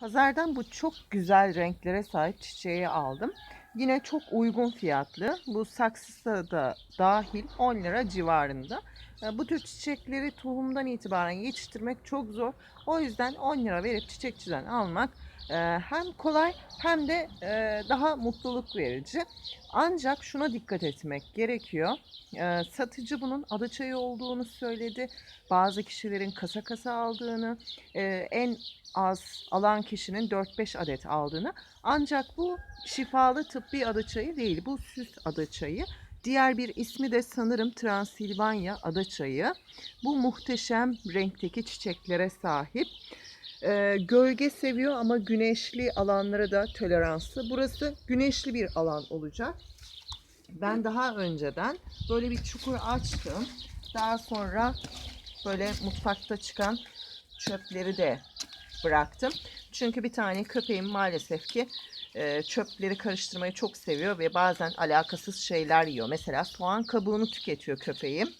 Pazardan bu çok güzel renklere sahip çiçeği aldım. Yine çok uygun fiyatlı. Bu saksısı da dahil 10 lira civarında. E, Bu tür çiçekleri tohumdan itibaren yetiştirmek çok zor. O yüzden 10 lira verip çiçekçiden almak hem kolay hem de e, daha mutluluk verici. Ancak şuna dikkat etmek gerekiyor. E, Satıcı bunun adaçayı olduğunu söyledi. Bazı kişilerin kasa kasa aldığını, e, en az alan kişinin 4-5 adet aldığını. Ancak bu şifalı tıbbi adaçayı değil. Bu süs adaçayı. Diğer bir ismi de sanırım Transilvanya adaçayı. Bu muhteşem renkteki çiçeklere sahip. Ee, gölge seviyor ama güneşli alanlara da toleranslı. Burası güneşli bir alan olacak. Ben daha önceden böyle bir çukur açtım. Daha sonra böyle mutfakta çıkan çöpleri de bıraktım. Çünkü bir tane köpeğim maalesef ki e, çöpleri karıştırmayı çok seviyor ve bazen alakasız şeyler yiyor. Mesela soğan kabuğunu tüketiyor köpeğim.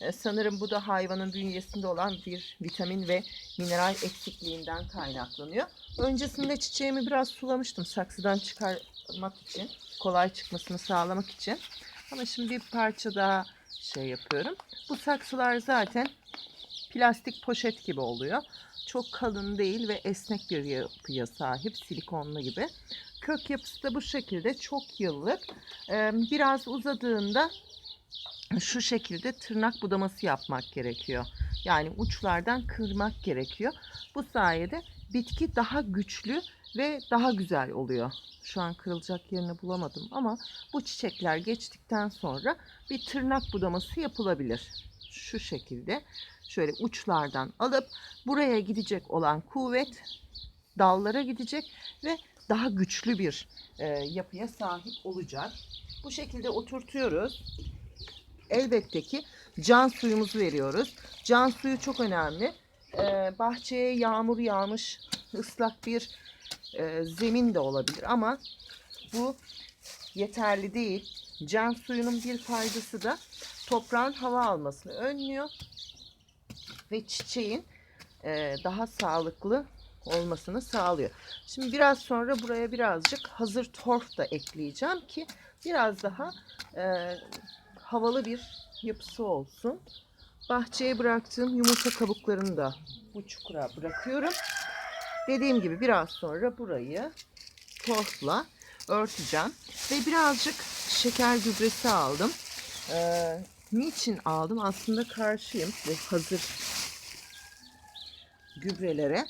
E, sanırım bu da hayvanın bünyesinde olan bir vitamin ve mineral eksikliğinden kaynaklanıyor. Öncesinde çiçeğimi biraz sulamıştım saksıdan çıkarmak için, kolay çıkmasını sağlamak için. Ama şimdi bir parça daha şey yapıyorum. Bu saksılar zaten plastik poşet gibi oluyor. Çok kalın değil ve esnek bir yapıya sahip, silikonlu gibi. Kök yapısı da bu şekilde çok yıllık. Biraz uzadığında şu şekilde tırnak budaması yapmak gerekiyor. Yani uçlardan kırmak gerekiyor. Bu sayede bitki daha güçlü ve daha güzel oluyor. Şu an kırılacak yerini bulamadım ama bu çiçekler geçtikten sonra bir tırnak budaması yapılabilir. Şu şekilde şöyle uçlardan alıp buraya gidecek olan kuvvet dallara gidecek ve daha güçlü bir e, yapıya sahip olacak. Bu şekilde oturtuyoruz. Elbette ki can suyumuzu veriyoruz. Can suyu çok önemli. Ee, bahçeye yağmur yağmış ıslak bir e, zemin de olabilir ama bu yeterli değil. Can suyunun bir faydası da toprağın hava almasını önlüyor ve çiçeğin e, daha sağlıklı olmasını sağlıyor. Şimdi biraz sonra buraya birazcık hazır torf da ekleyeceğim ki biraz daha e, havalı bir yapısı olsun. Bahçeye bıraktığım yumurta kabuklarını da bu çukura bırakıyorum. Dediğim gibi biraz sonra burayı torfla örteceğim. Ve birazcık şeker gübresi aldım. Ee, niçin aldım? Aslında karşıyım ve hazır gübrelere.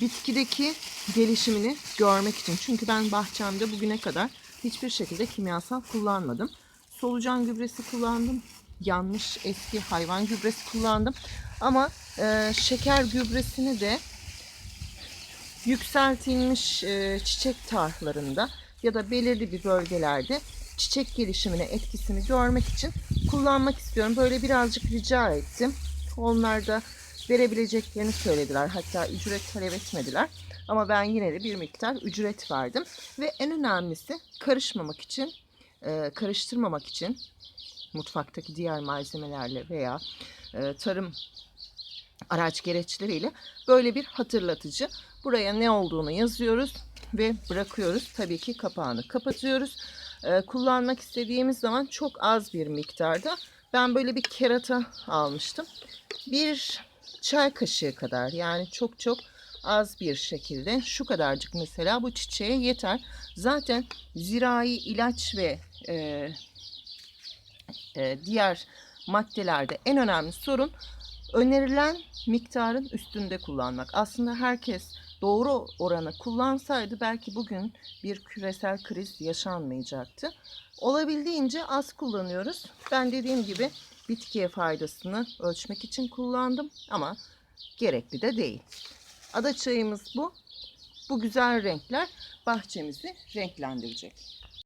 Bitkideki gelişimini görmek için. Çünkü ben bahçemde bugüne kadar hiçbir şekilde kimyasal kullanmadım. Solucan gübresi kullandım. Yanmış eski hayvan gübresi kullandım. Ama e, şeker gübresini de yükseltilmiş e, çiçek tarhlarında ya da belirli bir bölgelerde çiçek gelişimine etkisini görmek için kullanmak istiyorum. Böyle birazcık rica ettim. Onlar da verebileceklerini söylediler. Hatta ücret talep etmediler. Ama ben yine de bir miktar ücret verdim. Ve en önemlisi karışmamak için, e, karıştırmamak için mutfaktaki diğer malzemelerle veya e, tarım araç gereçleriyle böyle bir hatırlatıcı. Buraya ne olduğunu yazıyoruz ve bırakıyoruz. Tabii ki kapağını kapatıyoruz. Ee, kullanmak istediğimiz zaman çok az bir miktarda. Ben böyle bir kerata almıştım. Bir çay kaşığı kadar yani çok çok az bir şekilde şu kadarcık mesela bu çiçeğe yeter. Zaten zirai ilaç ve e, e, diğer maddelerde en önemli sorun önerilen miktarın üstünde kullanmak. Aslında herkes doğru oranı kullansaydı belki bugün bir küresel kriz yaşanmayacaktı. Olabildiğince az kullanıyoruz. Ben dediğim gibi bitkiye faydasını ölçmek için kullandım ama gerekli de değil. Ada çayımız bu. Bu güzel renkler bahçemizi renklendirecek.